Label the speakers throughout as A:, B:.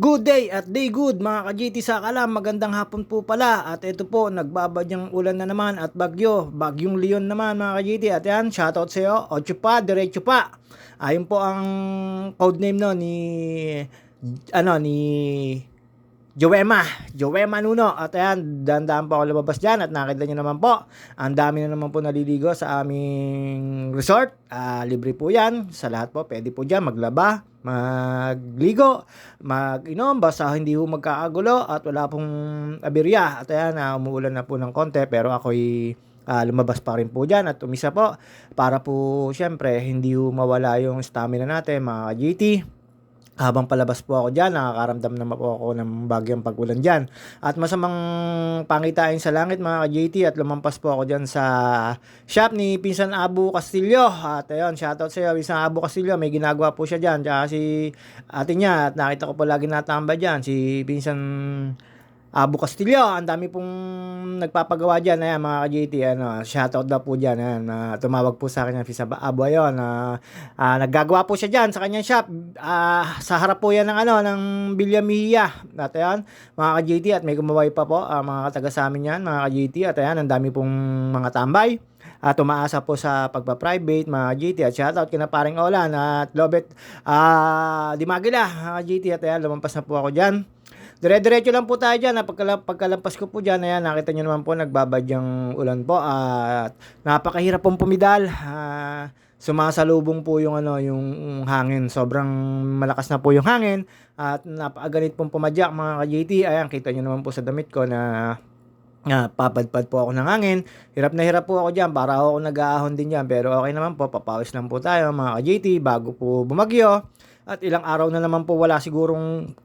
A: Good day at day good mga ka-GT sa kalam, magandang hapon po pala. At ito po nagbabadyang ulan na naman at bagyo, bagyong Leon naman mga ka-GT at yan, shoutout sa iyo, Ocho pa, diretso pa. Ayun po ang codename no ni ano ni Joema, Joema Nuno. At ayan, dahan-dahan po ako lumabas dyan at nakita nyo naman po, ang dami na naman po naliligo sa aming resort. Ah, libre po yan. Sa lahat po, pwede po dyan maglaba, magligo, mag-inom, basta hindi po magkakagulo at wala pong aberya. At ayan, ah, umuulan na po ng konti pero ako'y ah, lumabas pa rin po dyan at umisa po para po syempre hindi po mawala yung stamina natin mga GT habang palabas po ako dyan, nakakaramdam naman po ako ng bagyang pagulan dyan. At masamang pangitain sa langit mga ka-JT at lumampas po ako dyan sa shop ni Pinsan Abu Castillo. At ayun, shoutout sa iyo, Pinsan Abu Castillo, may ginagawa po siya dyan. Tsaka si ate niya, at nakita ko po lagi natambay dyan, si Pinsan Abu Castillo, ang dami pong nagpapagawa dyan, ayan mga ka-JT, ano, shoutout daw po dyan, ayan, na tumawag po sa akin yung Fisa Abu, ayun, na ah, naggagawa po siya dyan sa kanyang shop, Ah, sa harap po yan ng ano, ng Villa Mejia, at ayan, mga ka-JT, at may gumaway pa po, ah, mga taga sa amin yan, mga ka-JT, at ayan, ang dami pong mga tambay, at umaasa po sa pagpa-private, mga GT, at shoutout kina paring Olan, at Lobet, ah, Dimagila, mga GT, at ayan, lumampas na po ako dyan, Dire-diretso lang po tayo dyan. Pagkala, pagkalampas ko po dyan, ayan, nakita nyo naman po, nagbabadyang ulan po. At napakahirap pong pumidal. Ah, sumasalubong po yung ano yung hangin sobrang malakas na po yung hangin at napakaganit pong pumadyak mga ka-JT ayan kita nyo naman po sa damit ko na nga papadpad po ako ng hangin. Hirap na hirap po ako diyan para ako nag-aahon din diyan pero okay naman po papawis lang po tayo mga ka-JT bago po bumagyo. At ilang araw na naman po wala sigurong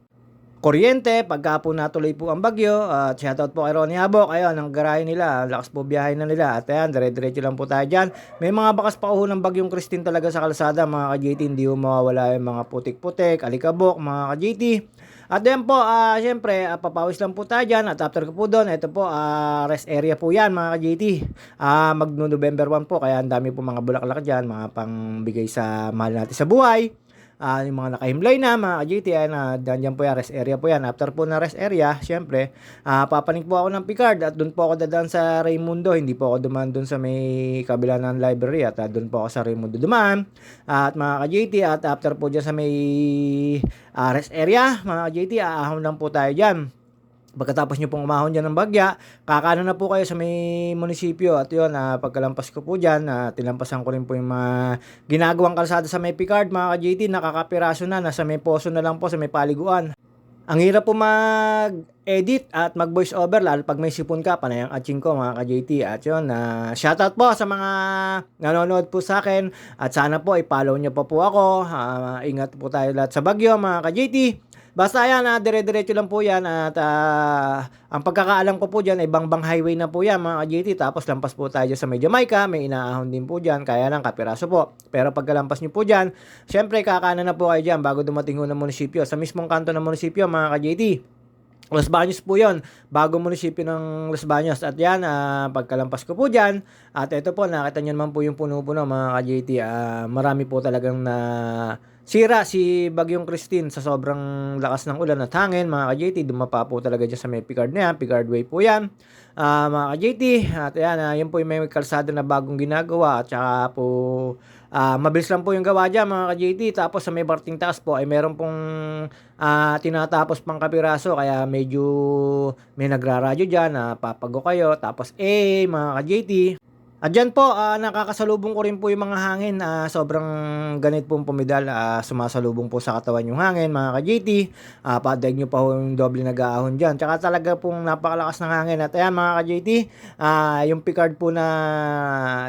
A: kuryente pagka po natuloy po ang bagyo at shoutout po kay Ronnie Habok ayun ang garahe nila lakas po biyahe na nila at ayan dire-diretso lang po tayo dyan may mga bakas pa ho ng bagyong Christine talaga sa kalsada mga ka-JT hindi ho mawawala yung mga putik-putik alikabok mga ka-JT at then po, ah syempre, ah, papawis lang po tayo dyan. At after ko po doon, ito po, ah rest area po yan, mga ka-JT. Ah Mag-November 1 po, kaya ang dami po mga bulaklak dyan, mga pangbigay sa mahal natin sa buhay. Ah, yung mga nakahimlay na, mga ka-JT, ayan, ah, dyan po yan, rest area po yan. After po na rest area, syempre, ah papanik po ako ng Picard at doon po ako dadaan sa Raimundo. Hindi po ako dumaan doon sa may kabila ng library at ah, doon po ako sa Raimundo dumaan. at mga ka-JT, at after po dyan sa may ah, rest area, mga ka-JT, aahon lang po tayo dyan. Pagkatapos nyo pong umahon dyan ng bagya, kakano na po kayo sa may munisipyo. At yun, ah, pagkalampas ko po dyan, ah, tinampasan ko rin po yung mga ginagawang kalsada sa may Picard, mga ka-JT, nakakapiraso na, nasa may poso na lang po sa may paliguan. Ang hirap po mag-edit at mag-voice over lalo pag may sipon ka, panay ang atching ko mga ka-JT. At yun, na shoutout po sa mga nanonood po sa akin. At sana po i-follow nyo pa po ako. Ah, ingat po tayo lahat sa bagyo mga ka-JT. Basta yan, ah, dire-diretso lang po yan at ah, ang pagkakaalam ko po dyan ay Bangbang Highway na po yan mga ka-JT tapos lampas po tayo sa may Jamaica, may inaahon din po dyan, kaya lang kapiraso po. Pero pagkalampas nyo po dyan, syempre kakanan na po kayo dyan bago dumating ho ng munisipyo. Sa mismong kanto ng munisipyo mga ka-JT, Los Baños po yon bagong munisipyo ng Los Baños. At yan, ah, pagkalampas ko po dyan, at ito po, nakita nyo naman po yung puno-puno mga ka-JT. ah, marami po talagang na sira si Bagyong Christine sa sobrang lakas ng ulan at hangin. Mga ka-JT, dumapa po talaga dyan sa may Picard na yan. Picard Way po yan. Ah, mga ka-JT, at yan, ah, yun po yung may kalsada na bagong ginagawa. At saka po, Ah, mabilis lang po yung gawa dyan mga ka-JT. Tapos sa may barting taas po ay meron pong ah, tinatapos pang kapiraso. Kaya medyo may nagraradyo dyan na papago kayo. Tapos eh mga ka-JT. At dyan po, ah, nakakasalubong ko rin po yung mga hangin. Ah, sobrang ganit pong pumidal. Ah, sumasalubong po sa katawan yung hangin, mga ka-JT. Ah, padag nyo pa ho yung doble nag-aahon dyan. Tsaka talaga pong napakalakas ng hangin. At ayan mga ka-JT, ah, yung Picard po na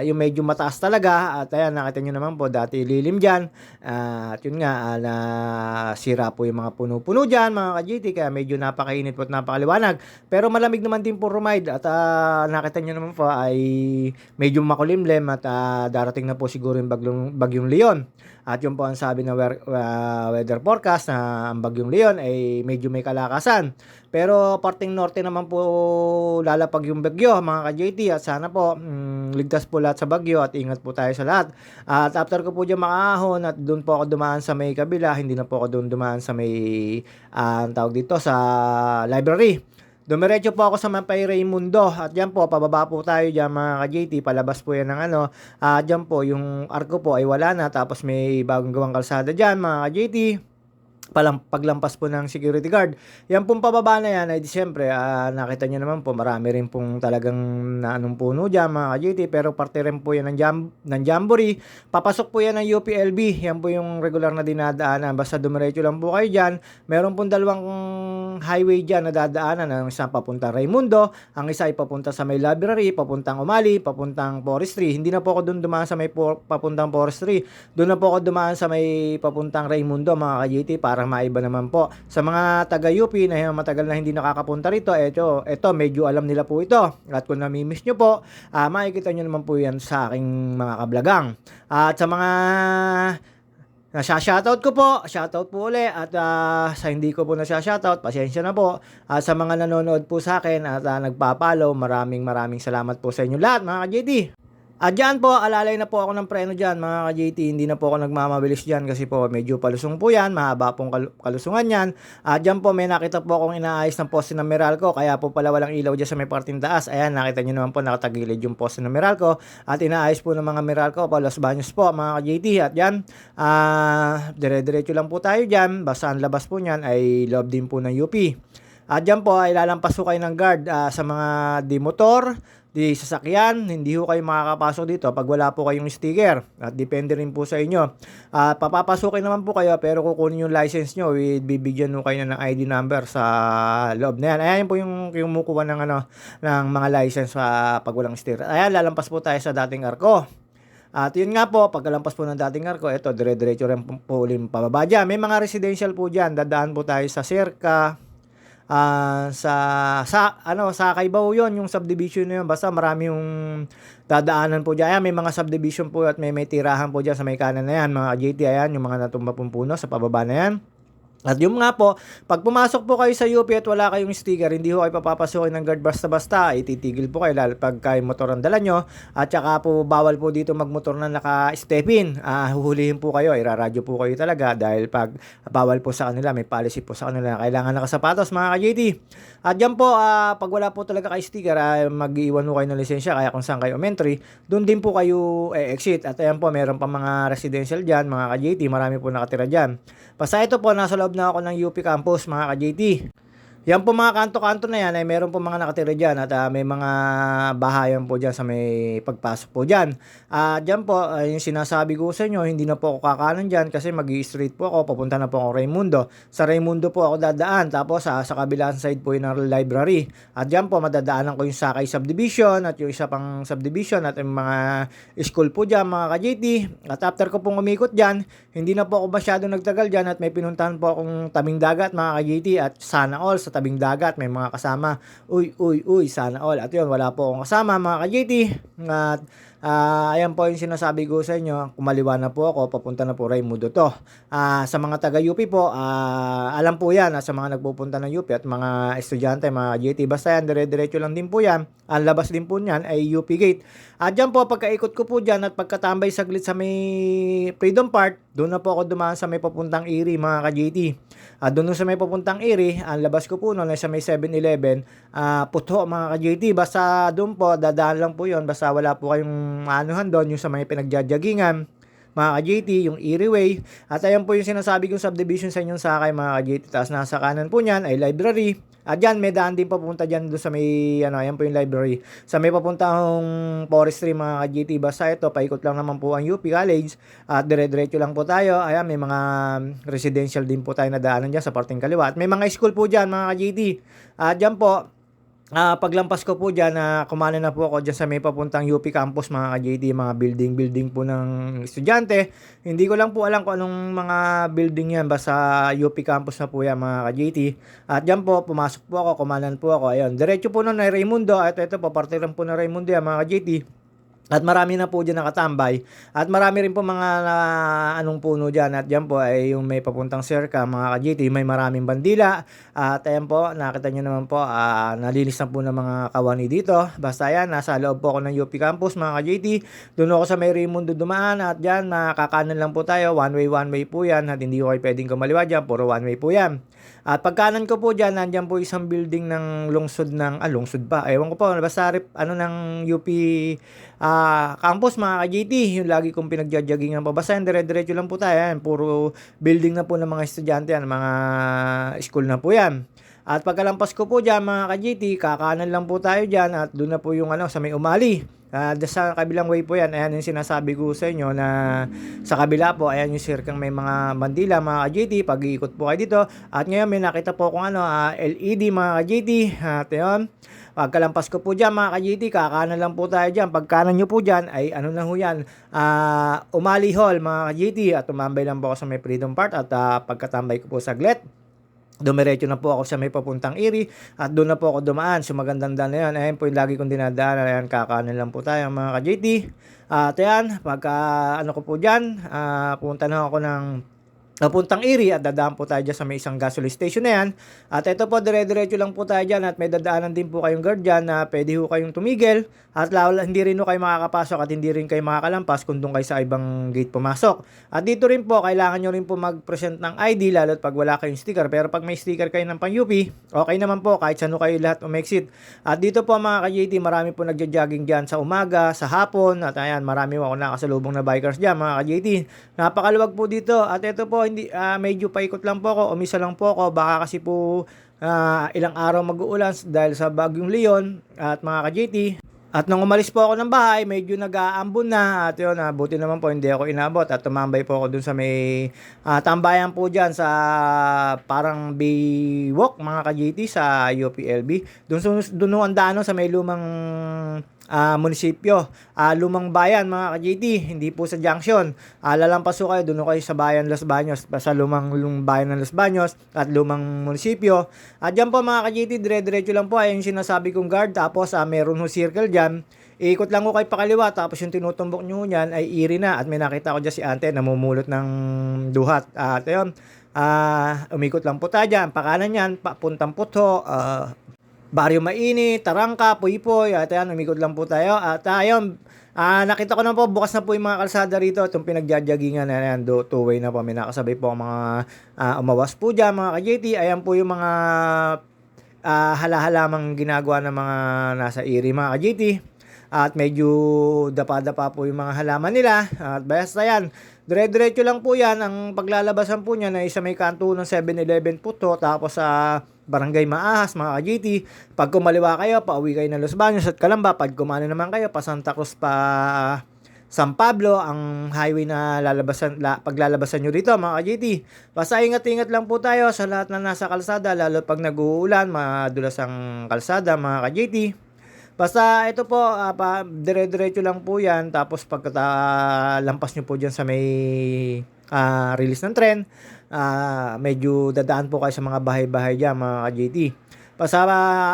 A: yung medyo mataas talaga. At ayan, nakita nyo naman po, dati lilim dyan. Ah, at yun nga, ah, na sira po yung mga puno-puno dyan, mga ka-JT. Kaya medyo napakainit po at napakaliwanag. Pero malamig naman din po rumide. At ah, nakita nyo naman po ay medyo makulimlim at ah, darating na po siguro yung bagyong, bagyong Leon. At yun po ang sabi ng ah, weather forecast na ang bagyong Leon ay medyo may kalakasan. Pero parting norte naman po lalapag yung bagyo mga ka-JT at sana po mm, ligtas po lahat sa bagyo at ingat po tayo sa lahat. At after ko po dyan makaahon at doon po ako dumaan sa may kabila, hindi na po ako doon dumaan sa may ang tawag dito sa library. Dumiretso po ako sa Mapay Raimundo at diyan po pababa po tayo diyan mga ka-JT palabas po yan ng ano. At diyan po yung arko po ay wala na. Tapos may bagong gawang kalsada diyan mga ka-JT palang paglampas po ng security guard. Yan pong pababa na yan ay siyempre ah, nakita nyo naman po marami rin pong talagang na anong puno dyan mga ka-JT pero parte rin po yan ng, jam, ng Jamboree. Papasok po yan ng UPLB. Yan po yung regular na dinadaanan. Basta dumiretso lang po kayo dyan. Meron pong dalawang highway dyan na dadaanan. Ang isa papuntang Raimundo, ang isa ay papunta sa may library, papuntang Umali, papuntang Forestry. Hindi na po ako doon dumaan sa may por- papuntang Forestry. Doon na po ako dumaan sa may papuntang Raimundo mga ka-JT para maiba naman po. Sa mga taga UP na matagal na hindi nakakapunta rito, eto, eto medyo alam nila po ito. At kung namimiss nyo po, ah, makikita nyo naman po yan sa aking mga kablagang. At sa mga Nasya-shoutout ko po, shoutout po uli at ah, sa hindi ko po nasya-shoutout, pasensya na po. At sa mga nanonood po sa akin at ah, nagpa-follow, maraming maraming salamat po sa inyo lahat mga ka-JT. At dyan po, alalay na po ako ng preno dyan mga ka-JT. Hindi na po ako nagmamabilis dyan kasi po medyo palusong po yan. Mahaba pong kal- kalusungan yan. At dyan po may nakita po akong inaayos ng poste ng Meralco. Kaya po pala walang ilaw dyan sa may parting taas. Ayan, nakita nyo naman po nakatagilid yung poste ng Meralco. At inaayos po ng mga Meralco pa Los Baños po mga ka-JT. At dyan, ah, dire-diretso lang po tayo dyan. Basta ang labas po niyan ay loob din po ng UP. At dyan po ay lalampas po kayo ng guard ah, sa mga di motor, di sasakyan, hindi ho kayo makakapasok dito pag wala po kayong sticker. At depende rin po sa inyo. At papapasukin naman po kayo pero kukunin yung license nyo, bibigyan ho kayo ng ID number sa loob na yan. Ayan po yung kumukuha ng, ano, ng mga license sa pag walang sticker. Ayan, lalampas po tayo sa dating arko. At yun nga po, pagkalampas po ng dating arko, ito, dire-diretso rin po, ulit pababa dyan. May mga residential po dyan. Dadaan po tayo sa Serka, ah sa sa ano sa Kaibaw yon yung subdivision na yun. Basta marami yung dadaanan po diyan may mga subdivision po at may may tirahan po diyan sa may kanan na yan. Mga JT ayan yung mga natumba pong puno sa pababa na yan at yung nga po, pag pumasok po kayo sa UP at wala kayong sticker, hindi ho kayo papapasukin ng guard basta-basta, ititigil po kayo lalo pag kayo motor ang dala nyo. At saka po, bawal po dito magmotor na naka-step in. Ah, huhulihin po kayo, iraradyo po kayo talaga dahil pag bawal po sa kanila, may policy po sa kanila na kailangan nakasapatos mga ka-JT. At yan po, ah, pag wala po talaga kayo sticker, ah, mag-iwan po kayo ng lisensya, kaya kung saan kayo entry, doon din po kayo eh, exit. At ayan po, meron pa mga residential dyan, mga ka-JT, marami po nakatira dyan. Basta ito po, nasa loob na ako ng UP campus, mga ka-JT. Yan po mga kanto-kanto na yan ay meron po mga nakatira dyan at ah, may mga bahayan po dyan sa may pagpasok po dyan. Ah, dyan po, ah, yung sinasabi ko sa inyo, hindi na po ako kakanan dyan kasi mag straight po ako, papunta na po ako Raimundo. Sa Raimundo po ako dadaan, tapos ah, sa kabilang side po yung library. At dyan po, madadaanan ko yung Sakay Subdivision at yung isa pang subdivision at yung mga school po dyan, mga ka-JT. At after ko pong umikot dyan, hindi na po ako masyado nagtagal dyan at may pinuntahan po akong tabing dagat, mga ka-JT, at sana all sa tabing dagat, may mga kasama. Uy, uy, uy, sana all. At yun, wala po akong kasama, mga ka-JT. At Ah, ayan po yung sinasabi ko sa inyo, kumaliwa na po ako, papunta na po Raimundo to. Ah, sa mga taga UP po, ah, alam po yan, ah, sa mga nagpupunta ng UP at mga estudyante, mga GT, basta yan, dire-diretso lang din po yan. Ang labas din po niyan ay UP Gate. At dyan po, pagkaikot ko po dyan at pagkatambay saglit sa may Freedom Park, doon na po ako dumaan sa may papuntang Erie, mga ka-GT. At doon sa may papuntang Erie, ang labas ko po noon ay sa may 7-Eleven, ah, puto mga ka-GT. Basta doon po, dadaan lang po yon Basta wala po kayong anuhan doon, yung sa may pinagjajagingan mga ka-JT, yung Erie Way. At ayan po yung sinasabi kong subdivision sa inyong sakay mga ka-JT. Tapos nasa kanan po niyan ay library. At dyan, may daan din papunta dyan doon sa may, ano, ayan po yung library. Sa may papuntang forestry mga ka-JT. Basta ito, paikot lang naman po ang UP College. At dire-diretso lang po tayo. Ayan, may mga residential din po tayo na daanan dyan sa parting kaliwa. At may mga school po dyan mga ka-JT. At dyan po, Ah, paglampas ko po diyan na kumana na po ako diyan sa may papuntang UP campus mga ka-JD, mga building-building po ng estudyante. Hindi ko lang po alam kung anong mga building yan, basta UP campus na po yan mga ka-JT. At diyan po, pumasok po ako, kumanan po ako. Ayun, diretso po nun na Raimundo. At ito po, parte rin po na Raimundo yan mga ka-JT. At marami na po dyan nakatambay. At marami rin po mga na- anong puno dyan. At dyan po ay yung may papuntang circa, mga ka-GT. May maraming bandila. At ayan po, nakita nyo naman po, ah, nalinis na po ng mga kawani dito. Basta yan, nasa loob po ako ng UP Campus, mga ka-GT. Doon ako sa may Raimundo dumaan. At dyan, makakanan lang po tayo. One way, one way po yan. At hindi ko kayo pwedeng kumaliwa dyan. Puro one way po yan. At pagkanan ko po dyan, nandyan po isang building ng lungsod ng, ah, lungsod ba? Ewan ko po, basta rip, ano ng UP ah, campus mga ka-GT, yung lagi kong pinagjajagingan pa. Basta yan, dire-diretso lang po tayo. Yan, puro building na po ng mga estudyante yan, mga school na po yan. At pagkalampas ko po dyan mga ka-GT, kakanan lang po tayo dyan at doon na po yung ano, sa may umali. Ah, sa kabilang way po yan, ayan yung sinasabi ko sa inyo na sa kabila po, ayan yung sirkang may mga bandila mga ka-GT, pag-iikot po kayo dito. At ngayon may nakita po akong ano, ah, LED mga ka-GT. At yun, pagkalampas ko po dyan mga ka-GT, kakanan lang po tayo dyan. Pagkanan nyo po dyan, ay ano na ho yan, ah, Umali Hall mga ka-GT. At tumambay lang po ako sa may Freedom Park at ah, pagkatambay ko po saglit, Dumiretso na po ako sa may papuntang Iri at doon na po ako dumaan sa magandang daan na yan. Ayan po yung lagi kong dinadaan. Ayan, kakanan lang po tayo mga ka-JT. At ayan, pagka ano ko po dyan, ah, punta na ako ng Napuntang Iri at dadaan po tayo dyan sa may isang gasoline station na yan. At ito po, dire-diretso lang po tayo dyan at may dadaanan din po kayong guard dyan na pwede ho kayong tumigil at lalo, hindi rin ho kayo makakapasok at hindi rin kayo makakalampas kung doon kayo sa ibang gate pumasok. At dito rin po, kailangan nyo rin po mag-present ng ID lalo't pag wala kayong sticker. Pero pag may sticker kayo ng pang-UP, okay naman po kahit saan kayo lahat umexit. At dito po mga ka-JT, marami po nagja-jogging dyan sa umaga, sa hapon. At ayan, marami ako nakasalubong na bikers dyan mga ka-JT. Napakaluwag po dito. At ito po, hindi ah, medyo paikot lang po ako, umisa lang po ako. Baka kasi po ah, ilang araw mag-uulan dahil sa bagyong Leon at mga ka-JT. At nung umalis po ako ng bahay, medyo nag-aambon na. At yun, ah, buti naman po hindi ako inabot. At tumambay po ako dun sa may ah, tambayan po dyan sa parang Baywalk, mga ka-JT, sa UPLB. Dun, dun, dun ang daan sa may lumang ah, munisipyo, ah, lumang bayan mga ka-JT, hindi po sa junction. Ah, lalampas po kayo, doon kayo sa bayan Los Baños, sa lumang, lumang bayan ng Los Baños at lumang munisipyo. At dyan po mga ka-JT, dire-diretso lang po, ayun sinasabi kong guard, tapos ah, meron ho circle dyan. Ikot lang ko kay pakaliwa, tapos yung tinutumbok nyo yan ay iri na. At may nakita ko dyan si ante, namumulot ng duhat. At ayun, ah, umikot lang po tayo dyan. Pakanan yan, papuntang puto, ah, Baryo Mainit, Tarangka, Puypoy, at ayan, umikot lang po tayo. At ayun, ah, nakita ko na po, bukas na po yung mga kalsada rito. Itong pinagjajagingan na yan, do, two-way na po. May nakasabay po ang mga ah, umawas po dyan, mga ka-JT. Ayan po yung mga ah, halahalamang ginagawa ng mga nasa iri, mga ka-JT. At medyo dapa-dapa po yung mga halaman nila. At basta yan, dire-diretso lang po yan. Ang paglalabasan po niya na isa may kanto ng 7-Eleven po to. Tapos sa Barangay Maahas, mga ka-GT. Pag kumaliwa kayo, pauwi kayo ng Los Baños at Calamba. Pag kumano naman kayo, pa Santa Cruz pa San Pablo, ang highway na lalabasan, la, paglalabasan nyo dito, mga ka-GT. Basta ingat-ingat lang po tayo sa lahat na nasa kalsada, lalo pag nag-uulan, madulas ang kalsada, mga ka-GT. Basta ito po, uh, pa, dire-diretso lang po yan. Tapos pagkata lampas nyo po dyan sa may uh, release ng tren, uh, medyo dadaan po kayo sa mga bahay-bahay dyan, mga ka-JT. Basta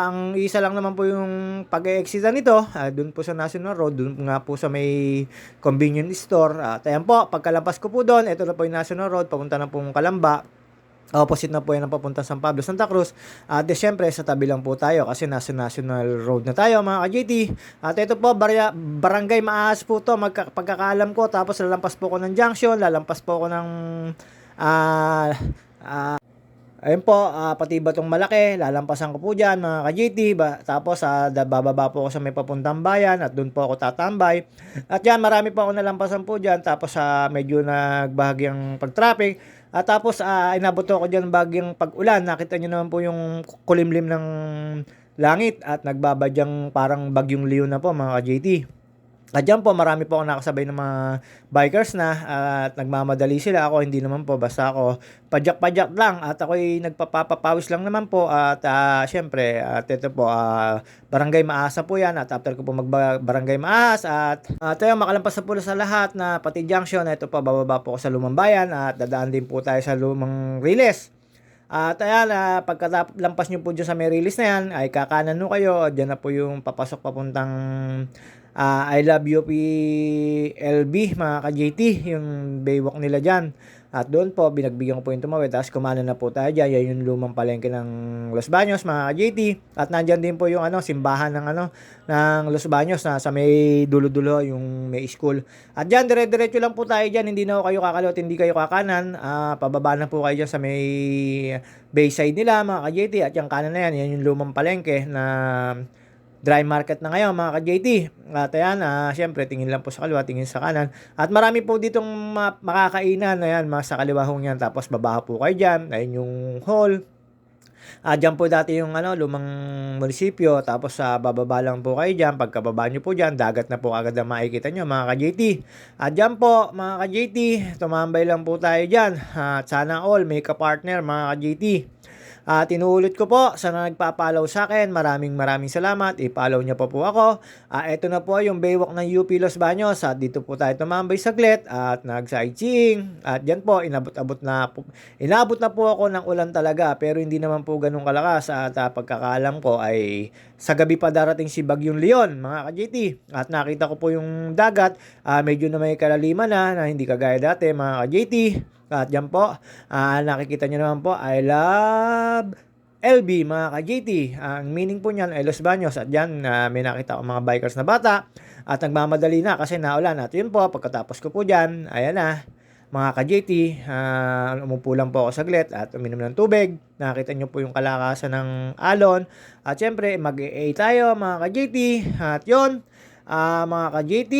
A: ang isa lang naman po yung pag-exit nito, uh, dun po sa National Road, dun nga po sa may convenience store. At uh, ayan po, pagkalampas ko po doon, ito na po yung National Road, papunta na po Kalamba. Opposite na po yan ang papunta San Pablo, Santa Cruz. At uh, syempre, sa tabi lang po tayo kasi nasa National Road na tayo mga ka-JT. At ito po, barya, Barangay Maas po to, magka, pagkakaalam ko. Tapos lalampas po ko ng junction, lalampas po ko ng... Uh, uh, Ayun po, uh, pati batong malaki, lalampasan ko po dyan mga ka-GT. Ba, tapos uh, bababa po ako sa may papuntang bayan at doon po ako tatambay. At yan, marami po ako nalampasan po dyan. Tapos uh, medyo nagbahagyang pag-traffic. At tapos uh, inabot ako dyan bagyang pag-ulan. Nakita nyo naman po yung kulimlim ng langit at nagbabadyang parang bagyong Leon na po mga ka-JT. At dyan po, marami po ako nakasabay ng mga bikers na at nagmamadali sila. Ako hindi naman po, basta ako padyak-padyak lang at ako'y nagpapapawis lang naman po. At uh, syempre, at ito po, uh, barangay Maasa po yan. At after ko po mag-barangay Maas at uh, makalampas na po sa lahat na pati junction. Ito po, bababa po ako sa Lumang Bayan at dadaan din po tayo sa Lumang Riles. At ayan, uh, pagkalampas nyo po dyan sa may release na yan, ay kakanan nyo kayo. Diyan na po yung papasok papuntang ah, I love you PLB mga ka-JT, yung baywalk nila dyan. At doon po, binagbigyan ko po yung tumawid. Tapos kumano na po tayo dyan. Yan yung lumang palengke ng Los Baños, mga ka-JT. At nandyan din po yung ano, simbahan ng ano, ng Los Baños na sa may dulo-dulo, yung may school. At dyan, dire-diretso lang po tayo dyan. Hindi na kayo kakalot, hindi kayo kakanan. Ah, pababa na po kayo dyan sa may bayside nila, mga ka-JT. At yung kanan na yan, yan yung lumang palengke na dry market na ngayon mga ka-JT. At ayan, ah, syempre tingin lang po sa kaliwa, tingin sa kanan. At marami po ditong ma- makakainan, ayan, mga sa kaliwa hong yan. Tapos baba po kayo dyan, ayun yung hall. Ah, dyan po dati yung ano, lumang munisipyo. Tapos sa bababa lang po kayo dyan. Pagkababa nyo po dyan, dagat na po agad na makikita nyo mga ka-JT. At dyan po mga ka-JT, tumambay lang po tayo dyan. At sana all, may ka-partner mga ka-JT. Ah, tinuulit ko po sa na nagpa-follow sa akin. Maraming maraming salamat. I-follow niyo po po ako. Ah, ito na po yung baywalk ng UP Los Baños. At dito po tayo tumambay saglit at nag-sightseeing. At yan po, inabot-abot na po. Inabot na po ako ng ulan talaga pero hindi naman po ganun kalakas. At ah, pagkakaalam ko ay sa gabi pa darating si Bagyong Leon, mga ka-JT. At nakita ko po yung dagat. Ah, medyo na may kalaliman na, na hindi kagaya dati, mga ka-JT. At yan po, ah, nakikita nyo naman po, I love LB, mga ka-JT. Ang meaning po niyan ay Los Baños. At yan, ah, may nakita ko mga bikers na bata. At nagmamadali na kasi naulan. At yun po, pagkatapos ko po dyan, ayan na, mga ka-JT, ah, umupo lang po ako saglit at uminom ng tubig. Nakita nyo po yung kalakasan ng alon. At syempre, mag-AA tayo, mga ka-JT. At yun, ah, mga ka-JT,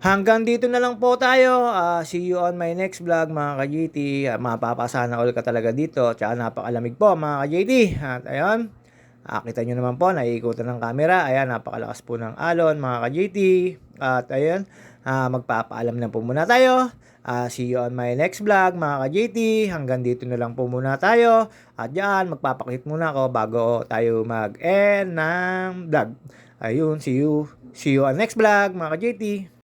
A: Hanggang dito na lang po tayo. Ah, see you on my next vlog mga ka-JT. Uh, mapapasana all ka talaga dito. Tsaka napakalamig po mga ka-JT. At ayun. Ah, kita nyo naman po, naiikutan ng camera. Ayan, napakalakas po ng alon mga ka-JT. At ayun, ah, magpapaalam na po muna tayo. Ah, see you on my next vlog mga ka-JT. Hanggang dito na lang po muna tayo. At yan, magpapakit muna ako bago tayo mag-end ng vlog. Ayun, see you. See you on next vlog mga ka-JT.